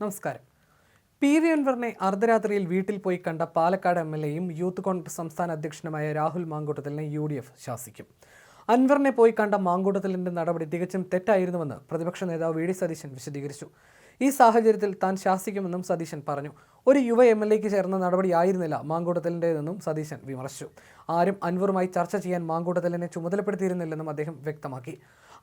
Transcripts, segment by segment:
നമസ്കാരം. P. V. അൻവറിനെ അർദ്ധരാത്രിയിൽ വീട്ടിൽ പോയി കണ്ട പാലക്കാട് എം എൽ എയും യൂത്ത് കോൺഗ്രസ് സംസ്ഥാന അധ്യക്ഷനുമായ രാഹുൽ മാങ്കൂട്ടത്തിലിനെ യു ഡി എഫ് ശാസിക്കും. അൻവറിനെ പോയി കണ്ട മാങ്കൂട്ടത്തിലിന്റെ നടപടി തികച്ചും തെറ്റായിരുന്നുവെന്ന് പ്രതിപക്ഷ നേതാവ് വി ഡി സതീശൻ വിശദീകരിച്ചു. ഈ സാഹചര്യത്തിൽ താൻ ശാസിക്കുമെന്നും സതീശൻ പറഞ്ഞു. ഒരു യുവ എം എൽ എക്ക് ചേർന്ന നടപടിയായിരുന്നില്ല മാങ്കൂട്ടത്തിലിന്റെതെന്നും സതീശൻ വിമർശിച്ചു. ആരും അൻവറുമായി ചർച്ച ചെയ്യാൻ മാങ്കൂട്ടത്തിലിനെ ചുമതലപ്പെടുത്തിയിരുന്നില്ലെന്നും അദ്ദേഹം വ്യക്തമാക്കി.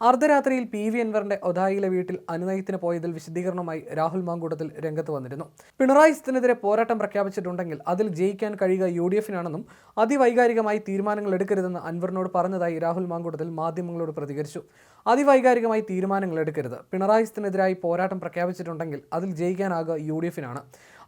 അർദ്ധരാത്രിയിൽ പി വി അൻവറിന്റെ ഒതായിലെ വീട്ടിൽ അനുനയത്തിന് പോയതിൽ വിശദീകരണമായി രാഹുൽ മാങ്കൂട്ടത്തിൽ രംഗത്ത് വന്നിരുന്നു. പിണറായി സ്ഥിനെതിരെ പോരാട്ടം പ്രഖ്യാപിച്ചിട്ടുണ്ടെങ്കിൽ അതിൽ ജയിക്കാൻ കഴിയുക യു ഡി എഫിനാണെന്നും അതിവൈകാരികമായി തീരുമാനങ്ങൾ എടുക്കരുതെന്ന് അൻവറിനോട് പറഞ്ഞതായി രാഹുൽ മാങ്കൂട്ടത്തിൽ മാധ്യമങ്ങളോട് പ്രതികരിച്ചു. അതിവൈകാരികമായി തീരുമാനങ്ങൾ എടുക്കരുത്. പിണറായി സ്ഥിനെതിരായി പോരാട്ടം പ്രഖ്യാപിച്ചിട്ടുണ്ടെങ്കിൽ അതിൽ ജയിക്കാനാകുക യു ഡി എഫിനാണ്.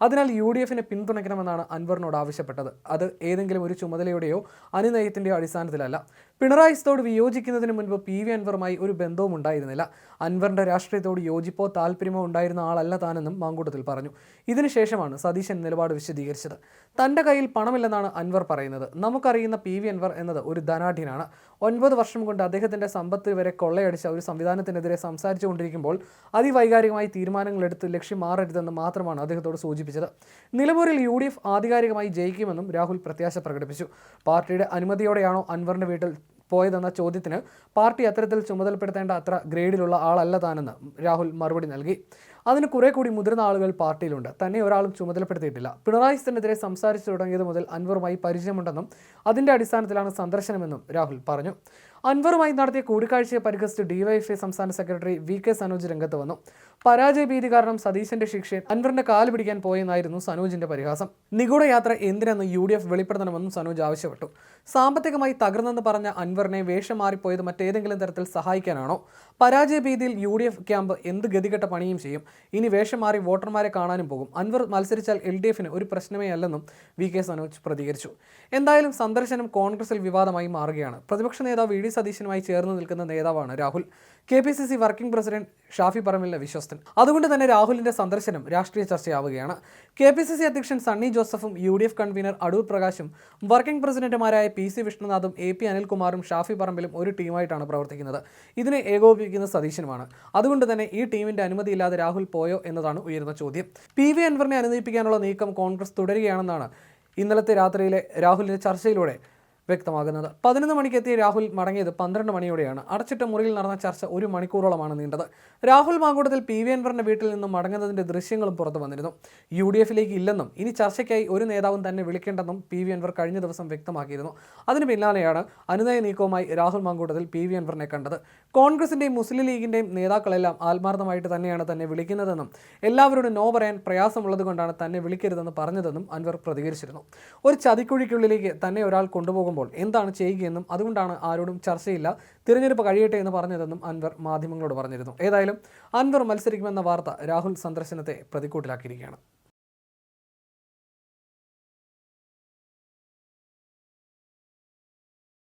അതിനാൽ യു ഡി എഫിനെ പിന്തുണയ്ക്കണമെന്നാണ് അൻവറിനോട് ആവശ്യപ്പെട്ടത്. അത് ഏതെങ്കിലും ഒരു ചുമതലയുടെയോ അനുനയത്തിന്റെയോ അടിസ്ഥാനത്തിലല്ല. പിണറായി സ്ഥോട് വിയോജിക്കുന്നതിന് മുൻപ് പി വി അൻവറുമായി ഒരു ബന്ധവും ഉണ്ടായിരുന്നില്ല. അൻവറിന്റെ രാഷ്ട്രീയത്തോട് യോജിപ്പോ താല്പര്യമോ ഉണ്ടായിരുന്ന ആളല്ല താനെന്നും മാങ്കൂട്ടത്തിൽ പറഞ്ഞു. ഇതിനുശേഷമാണ് സതീശൻ നിലപാട് വിശദീകരിച്ചത്. തന്റെ കയ്യിൽ പണമില്ലെന്നാണ് അൻവർ പറയുന്നത്. നമുക്കറിയുന്ന പി വി അൻവർ എന്നത് ഒരു ധനാഢ്യനാണ്. ഒൻപത് വർഷം കൊണ്ട് അദ്ദേഹത്തിന്റെ സമ്പത്ത് വരെ കൊള്ളയടിച്ച ഒരു സംവിധാനത്തിനെതിരെ സംസാരിച്ചുകൊണ്ടിരിക്കുമ്പോൾ അതിവൈകാരികമായി തീരുമാനങ്ങൾ എടുത്ത് ലക്ഷ്യം മാറരുതെന്ന് മാത്രമാണ് അദ്ദേഹത്തോട് സൂചിപ്പിച്ചത്. നിലമ്പൂരിൽ യു ഡി എഫ് ആധികാരികമായി ജയിക്കുമെന്നും രാഹുൽ പ്രത്യാശ പ്രകടിപ്പിച്ചു. പാർട്ടിയുടെ അനുമതിയോടെയാണോ അൻവറിന്റെ വീട്ടിൽ പോയതെന്ന ചോദ്യത്തിന് പാർട്ടി അത്തരത്തിൽ ചുമതലപ്പെടുത്തേണ്ട അത്ര ഗ്രേഡിലുള്ള ആളല്ല താനെന്ന് രാഹുൽ മറുപടി നൽകി. അതിന് കുറെ കൂടി മുതിർന്ന ആളുകൾ പാർട്ടിയിലുണ്ട്. തന്നെ ഒരാളും ചുമതലപ്പെടുത്തിയിട്ടില്ല. പിണറായി സ്ഥിനെതിരെ സംസാരിച്ചു തുടങ്ങിയത് മുതൽ അൻവറുമായി പരിചയമുണ്ടെന്നും അതിന്റെ അടിസ്ഥാനത്തിലാണ് സന്ദർശനമെന്നും രാഹുൽ പറഞ്ഞു. അൻവറുമായി നടത്തിയ കൂടിക്കാഴ്ചയെ പരിഹസിച്ച് ഡിവൈഎഫ്ഐ സംസ്ഥാന സെക്രട്ടറി വി കെ സനോജ് രംഗത്ത് വന്നു. പരാജയ ഭീതി കാരണം സതീശന്റെ ശിക്ഷയിൽ അൻവറിന്റെ കാൽ പിടിക്കാൻ പോയെന്നായിരുന്നു സനോജിന്റെ പരിഹാസം. നിഗൂഢ യാത്ര എന്തിനെന്ന് യു ഡി എഫ് വെളിപ്പെടുത്തണമെന്നും സനോജ് ആവശ്യപ്പെട്ടു. സാമ്പത്തികമായി തകർന്നെന്ന് പറഞ്ഞ അൻവറിനെ വേഷം മാറിപ്പോയത് മറ്റേതെങ്കിലും തരത്തിൽ സഹായിക്കാനാണോ? പരാജയ ഭീതിയിൽ യു ഡി എഫ് ക്യാമ്പ് എന്ത് ഗതികെട്ട പണിയും ചെയ്യും? ഇനി വേഷം മാറി വോട്ടർമാരെ കാണാനും പോകും. അൻവർ മത്സരിച്ചാൽ എൽ ഡി എഫിന് ഒരു പ്രശ്നമേ അല്ലെന്നും വി കെ സനോജ് പ്രതികരിച്ചു. എന്തായാലും സന്ദർശനം കോൺഗ്രസിൽ വിവാദമായി മാറുകയാണ്. പ്രതിപക്ഷ നേതാവ് വി ഡി സതീശനുമായി ചേർന്ന് നിൽക്കുന്ന നേതാവാണ് Rahul. K P C C working president Shafi പറമ്പിലിന്റെ വിശ്വസ്തൻ. അതുകൊണ്ട് തന്നെ രാഹുലിന്റെ സന്ദർശനം രാഷ്ട്രീയ ചർച്ചയാവുകയാണ്. കെ പി സി സി അധ്യക്ഷൻ സണ്ണി ജോസഫും U D F convener Adoor പ്രകാശും working പ്രസിഡന്റുമാരായ പി സി വിഷ്ണുനാഥും എ പി അനിൽകുമാറും ഷാഫി പറമ്പിലും ഒരു ടീമായിട്ടാണ് പ്രവർത്തിക്കുന്നത്. ഇതിനെ ഏകോപിപ്പിക്കുന്ന സതീശനുമാണ്. അതുകൊണ്ട് തന്നെ ഈ ടീമിന്റെ അനുമതിയില്ലാതെ രാഹുൽ പോയോ എന്നതാണ് ഉയരുന്ന ചോദ്യം. പി വി അൻവറിനെ അനുനയിപ്പിക്കാനുള്ള നീക്കം കോൺഗ്രസ് തുടരുകയാണെന്നാണ് ഇന്നലത്തെ രാത്രിയിലെ രാഹുലിന്റെ ചർച്ചയിലൂടെ വ്യക്തമാകുന്നത്. പതിനൊന്ന് മണിക്ക് എത്തിയ രാഹുൽ മടങ്ങിയത് പന്ത്രണ്ട് മണിയോടെയാണ്. അടച്ചിട്ട മുറിയിൽ നടന്ന ചർച്ച ഒരു മണിക്കൂറോളമാണ് നീണ്ടത്. രാഹുൽ മാങ്കൂട്ടത്തിൽ പി വി അൻവറിന്റെ വീട്ടിൽ നിന്നും മടങ്ങുന്നതിന്റെ ദൃശ്യങ്ങളും പുറത്തു വന്നിരുന്നു. യു ഡി എഫിലേക്ക് ഇല്ലെന്നും ഇനി ചർച്ചയ്ക്കായി ഒരു നേതാവും തന്നെ വിളിക്കേണ്ടെന്നും പി വി അൻവർ കഴിഞ്ഞ ദിവസം വ്യക്തമാക്കിയിരുന്നു. അതിന് പിന്നാലെയാണ് അനുനയ നീക്കവുമായി രാഹുൽ മാങ്കൂട്ടത്തിൽ പി വി അൻവറിനെ കണ്ടത്. കോൺഗ്രസിന്റെയും മുസ്ലിം ലീഗിന്റെയും നേതാക്കളെല്ലാം ആത്മാർത്ഥമായിട്ട് തന്നെയാണ് തന്നെ വിളിക്കുന്നതെന്നും എല്ലാവരോടും നോ പറയാൻ പ്രയാസമുള്ളത് കൊണ്ടാണ് തന്നെ വിളിക്കരുതെന്ന് പറഞ്ഞതെന്നും അൻവർ പ്രതികരിച്ചിരുന്നു. ഒരു ചതിക്കുഴിക്കുള്ളിലേക്ക് തന്നെ ഒരാൾ കൊണ്ടുപോകുമ്പോൾ എന്താണ് ചെയ്യുകയെന്നും അതുകൊണ്ടാണ് ആരോടും ചർച്ചയില്ല. തിരഞ്ഞെടുപ്പ് കഴിയട്ടെ എന്ന് പറഞ്ഞതെന്നും അൻവർ മാധ്യമങ്ങളോട് പറഞ്ഞിരുന്നു. ഏതായാലും അൻവർ മത്സരിക്കുമെന്ന വാർത്ത രാഹുൽ സന്ദർശനത്തെ പ്രതിക്കൂട്ടിലാക്കിയിരിക്കുകയാണ്.